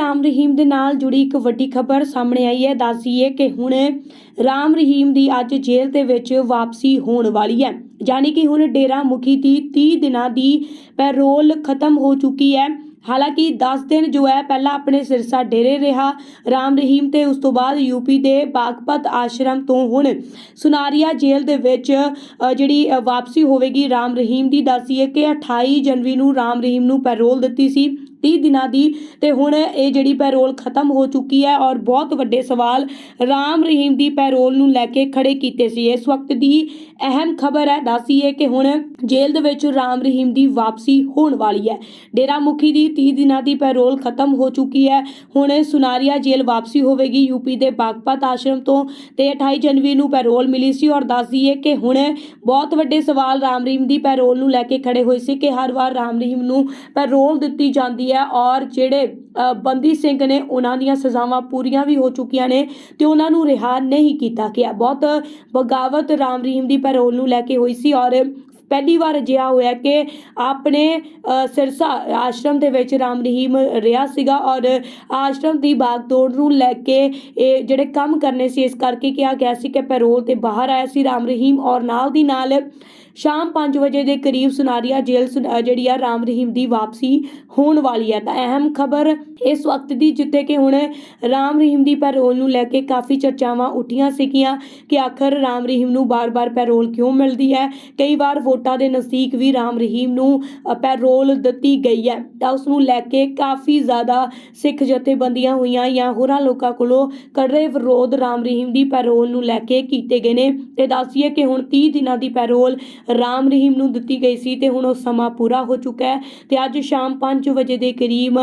ਰਾਮ ਰਹੀਮ ਦੇ ਨਾਲ ਜੁੜੀ ਇੱਕ ਵੱਡੀ ਖਬਰ ਸਾਹਮਣੇ ਆਈ ਹੈ। ਦੱਸਦੀਏ ਕਿ ਹੁਣ ਰਾਮ ਰਹੀਮ ਦੀ ਅੱਜ ਜੇਲ੍ਹ ਦੇ ਵਿੱਚ ਵਾਪਸੀ ਹੋਣ ਵਾਲੀ ਹੈ। ਯਾਨੀ ਕਿ ਹੁਣ ਡੇਰਾ ਮੁਖੀ ਦੀ 30 ਦਿਨਾਂ ਦੀ ਪੈਰੋਲ ਖਤਮ ਹੋ ਚੁੱਕੀ ਹੈ। ਹਾਲਾਂਕਿ 10 ਦਿਨ ਜੋ ਹੈ, ਪਹਿਲਾਂ ਆਪਣੇ ਸਿਰਸਾ ਡੇਰੇ ਰਿਹਾ ਰਾਮ ਰਹੀਮ ਤੇ ਉਸ ਤੋਂ ਬਾਅਦ ਯੂਪੀ ਦੇ ਬਾਗਪਤ ਆਸ਼ਰਮ ਤੋਂ ਹੁਣ ਸੁਨਾਰੀਆ ਜੇਲ੍ਹ ਦੇ ਵਿੱਚ ਜਿਹੜੀ ਵਾਪਸੀ ਹੋਵੇਗੀ ਰਾਮ ਰਹੀਮ ਦੀ। ਦੱਸੀਏ ਕਿ 28 ਜਨਵਰੀ ਨੂੰ ਰਾਮ ਰਹੀਮ ਨੂੰ ਪੈਰੋਲ ਦਿੱਤੀ ਸੀ। 30 ਦਿਨਾਂ ਦੀ ਤੇ ਹੁਣ ਇਹ ਜਿਹੜੀ ਪੈਰੋਲ ਖਤਮ ਹੋ ਚੁੱਕੀ ਹੈ ਔਰ ਬਹੁਤ ਵੱਡੇ ਸਵਾਲ ਰਾਮ ਰਹੀਮ ਦੀ ਪੈਰੋਲ ਨੂੰ ਲੈ ਕੇ ਖੜੇ ਕੀਤੇ ਸੀ। ਇਸ ਵਕਤ ਦੀ ਅਹਿਮ ਖਬਰ ਹੈ ਦੱਸੀਏ ਕਿ ਹੁਣ ਜੇਲ੍ਹ ਦੇ ਵਿੱਚ ਰਾਮ ਰਹੀਮ ਦੀ ਵਾਪਸੀ ਹੋਣ ਵਾਲੀ ਹੈ। ਡੇਰਾ ਮੁਖੀ ਦੀ 30 ਦਿਨਾਂ ਦੀ ਪੈਰੋਲ ਖਤਮ ਹੋ ਚੁੱਕੀ ਹੈ। ਹੁਣ ਸੁਨਾਰੀਆ ਜੇਲ੍ਹ ਵਾਪਸੀ ਹੋਵੇਗੀ ਯੂਪੀ ਦੇ ਬਾਗਪਤ ਆਸ਼ਰਮ ਤੋਂ ਤੇ 28 ਜਨਵਰੀ ਨੂੰ ਪੈਰੋਲ ਮਿਲੀ ਸੀ ਔਰ ਦੱਸ ਦਈਏ ਕਿ ਹੁਣ ਬਹੁਤ ਵੱਡੇ ਸਵਾਲ ਰਾਮ ਰਹੀਮ ਦੀ ਪੈਰੋਲ ਨੂੰ ਲੈ ਕੇ ਖੜੇ ਹੋਏ ਸੀ ਕਿ ਹਰ ਵਾਰ ਰਾਮ ਰਹੀਮ ਨੂੰ ਪੈਰੋਲ ਦਿੱਤੀ ਜਾਂਦੀ ਹੈ ਔਰ ਜਿਹੜੇ ਅ, ਬੰਦੀ ਸਿੰਘ ਨੇ ਉਹਨਾਂ ਦੀਆਂ ਸਜ਼ਾਵਾਂ ਪੂਰੀਆਂ ਵੀ ਹੋ ਚੁੱਕੀਆਂ ਨੇ ਤੇ ਉਹਨਾਂ ਨੂੰ ਰਿਹਾ ਨਹੀਂ ਕੀਤਾ ਗਿਆ। ਬਹੁਤ ਬਗਾਵਤ ਰਾਮ ਰਹੀਮ ਦੀ ਪੈਰੋਲ ਨੂੰ ਲੈ ਕੇ ਹੋਈ ਸੀ ਔਰ ਪਹਿਲੀ ਵਾਰ ਅਜਿਹਾ ਹੋਇਆ ਕਿ ਆਪਣੇ ਸਿਰਸਾ, ਆਸ਼ਰਮ ਦੇ ਵਿੱਚ ਰਾਮ ਰਹੀਮ ਰਿਹਾ ਸੀਗਾ ਔਰ ਆਸ਼ਰਮ ਦੀ ਬਾਗਦੌੜ ਨੂੰ ਲੈ ਕੇ ਇਹ ਜਿਹੜੇ ਕੰਮ ਕਰਨੇ ਸੀ, ਇਸ ਕਰਕੇ ਕਿਹਾ ਗਿਆ ਸੀ ਕਿ ਪੈਰੋਲ ਤੇ ਬਾਹਰ ਆਇਆ ਸੀ ਰਾਮ ਰਹੀਮ ਔਰ ਨਾਲ ਦੀ ਨਾਲ ਸ਼ਾਮ 5 ਵਜੇ ਦੇ ਕਰੀਬ ਸੁਨਾਰੀਆ ਜੇਲ੍ਹ ਸੁਨ- ਜਿਹੜੀ ਆ ਰਾਮ ਰਹੀਮ ਦੀ ਵਾਪਸੀ ਹੋਣ ਵਾਲੀ ਹੈ ਤਾਂ ਅਹਿਮ ਖਬਰ ਇਸ ਵਕਤ ਦੀ ਜਿੱਤੇ ਕਿ ਹੁਣ ਰਾਮ ਰਹੀਮ ਦੀ ਪੈਰੋਲ ਨੂੰ ਲੈ ਕੇ ਕਾਫੀ ਚਰਚਾਵਾਂ ਉੱਠੀਆਂ ਸੀਗੀਆਂ ਕਿ ਆਖਰ ਰਾਮ ਰਹੀਮ ਨੂੰ ਬਾਰ-ਬਾਰ ਪੈਰੋਲ ਕਿਉਂ ਮਿਲਦੀ ਹੈ? ਕਈ ਵਾਰ ਵੋਟਾਂ ਦੇ ਨਜ਼ਦੀਕ ਵੀ ਰਾਮ ਰਹੀਮ ਨੂੰ ਪੈਰੋਲ ਦਿੱਤੀ ਗਈ ਹੈ। ਤਾਂ ਉਸ ਨੂੰ ਲੈ ਕੇ ਕਾਫੀ ਜ਼ਿਆਦਾ ਸਿੱਖ ਜਥੇਬੰਦੀਆਂ ਹੋਈਆਂ ਜਾਂ ਹੋਰਾਂ ਲੋਕਾਂ ਕੋਲੋਂ ਕੜੇ ਵਿਰੋਧ ਰਾਮ ਰਹੀਮ ਦੀ ਪੈਰੋਲ ਨੂੰ ਲੈ ਕੇ ਕੀਤੇ ਗਏ ਨੇ। ਤੇ ਦੱਸੀਏ ਕਿ ਹੁਣ 30 ਦਿਨਾਂ ਦੀ ਪੈਰੋਲ ਰਾਮ ਰਹੀਮ ਨੂੰ ਦਿੱਤੀ ਗਈ ਸੀ ਤੇ ਹੁਣ ਉਹ ਸਮਾਂ ਪੂਰਾ ਹੋ ਚੁੱਕਾ ਹੈ ਤੇ ਅੱਜ ਸ਼ਾਮ 5 ਵਜੇ ਦੇ ਕਰੀਬ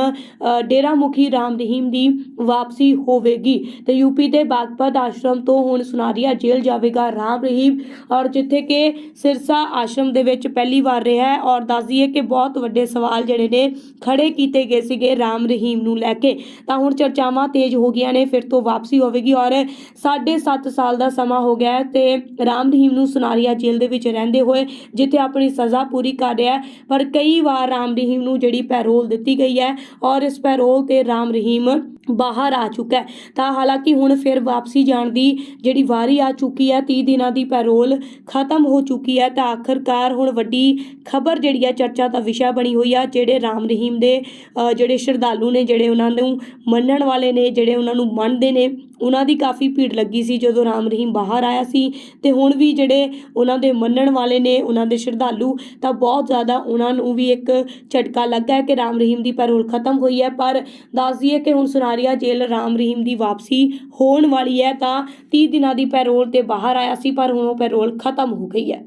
ਡੇਰਾ ਮੁਖੀ ਰਾਮ ਰਹੀਮ ਦੀ ਵਾਪਸੀ ਹੋਵੇਗੀ। ਤੇ ਯੂਪੀ ਦੇ ਬਾਗਪਤ ਆਸ਼ਰਮ ਤੋਂ ਹੁਣ ਸੁਨਾਰੀਆ ਜੇਲ੍ਹ ਜਾਵੇਗਾ ਰਾਮ ਰਹੀਮ ਔਰ ਜਿੱਥੇ ਕਿ ਸਿਰਸਾ ਆਸ਼ਰਮ ਦੇ ਵਿੱਚ ਪਹਿਲੀ ਵਾਰ ਰਿਹਾ ਹੈ ਔਰ ਦੱਸ ਦਈਏ ਕਿ ਬਹੁਤ ਵੱਡੇ ਸਵਾਲ ਜਿਹੜੇ ਨੇ ਖੜੇ ਕੀਤੇ ਗਏ ਸੀਗੇ ਰਾਮ ਰਹੀਮ ਨੂੰ ਲੈ ਕੇ। ਤਾਂ ਹੁਣ ਚਰਚਾਵਾਂ ਤੇਜ਼ ਹੋ ਗਈਆਂ ਨੇ, ਫਿਰ ਤੋਂ ਵਾਪਸੀ ਹੋਵੇਗੀ ਔਰ ਸਾਢੇ ਸੱਤ ਸਾਲ ਦਾ ਸਮਾਂ ਹੋ ਗਿਆ ਹੈ ਤੇ ਰਾਮ ਰਹੀਮ ਨੂੰ ਸੁਨਾਰੀਆ ਜੇਲ੍ਹ ਦੇ ਵਿੱਚ ਰਹਿੰਦੇ ਹੋਏ ਜਿੱਥੇ ਆਪਣੀ ਸਜ਼ਾ ਪੂਰੀ ਕਰ ਰਿਹਾ ਪਰ ਕਈ ਵਾਰ ਰਾਮ ਰਹੀਮ ਨੂੰ ਜਿਹੜੀ ਪੈਰੋਲ ਦਿੱਤੀ ਗਈ ਹੈ ਔਰ ਇਸ ਪੈਰੋਲ ਤੇ ਰਾਮ ਰਹੀਮ ਬਾਹਰ ਆ ਚੁੱਕਾ ਹੈ। ਤਾਂ ਹਾਲਾਂਕਿ ਹੁਣ ਫਿਰ ਵਾਪਸੀ ਜਾਣ ਦੀ ਜਿਹੜੀ ਵਾਰੀ ਆ ਚੁੱਕੀ ਹੈ 30 ਦਿਨਾਂ ਦੀ ਪੈਰੋਲ ਖਤਮ ਹੋ ਚੁੱਕੀ ਹੈ, ਤਾਂ ਆਖਰ ਆਖਰਕਾਰ ਹੁਣ ਵੱਡੀ ਖਬਰ ਜਿਹੜੀ ਆ, ਚਰਚਾ ਦਾ ਵਿਸ਼ਾ ਬਣੀ ਹੋਈ ਆ, ਜਿਹੜੇ ਰਾਮ ਰਹੀਮ ਦੇ ਜਿਹੜੇ ਸ਼ਰਧਾਲੂ ਨੇ, ਜਿਹੜੇ ਉਹਨਾਂ ਨੂੰ ਮੰਨਣ ਵਾਲੇ ਨੇ, ਜਿਹੜੇ ਉਹਨਾਂ ਨੂੰ ਮੰਨਦੇ ਨੇ, ਉਹਨਾਂ ਦੀ ਕਾਫੀ ਭੀੜ ਲੱਗੀ ਸੀ ਜਦੋਂ ਰਾਮ ਰਹੀਮ ਬਾਹਰ ਆਇਆ ਸੀ ਤੇ ਹੁਣ ਵੀ ਜਿਹੜੇ ਉਹਨਾਂ ਦੇ ਮੰਨਣ ਵਾਲੇ ਨੇ, ਉਹਨਾਂ ਦੇ ਸ਼ਰਧਾਲੂ, ਤਾਂ ਬਹੁਤ ਜ਼ਿਆਦਾ ਉਹਨਾਂ ਨੂੰ ਵੀ ਇੱਕ ਝਟਕਾ ਲੱਗਾ ਹੈ ਕਿ ਰਾਮ ਰਹੀਮ ਦੀ ਪੈਰੋਲ ਖਤਮ ਹੋਈ ਹੈ। ਪਰ ਦੱਸ ਦਈਏ ਕਿ ਹੁਣ ਸੁਨਾਰੀਆ ਜੇਲ੍ਹ ਰਾਮ ਰਹੀਮ ਦੀ ਵਾਪਸੀ ਹੋਣ ਵਾਲੀ ਹੈ, ਤਾਂ 30 ਦਿਨਾਂ ਦੀ ਪੈਰੋਲ ਤੇ ਬਾਹਰ ਆਇਆ ਸੀ, ਪਰ ਹੁਣ ਉਹ ਪੈਰੋਲ ਖਤਮ ਹੋ ਗਈ ਹੈ।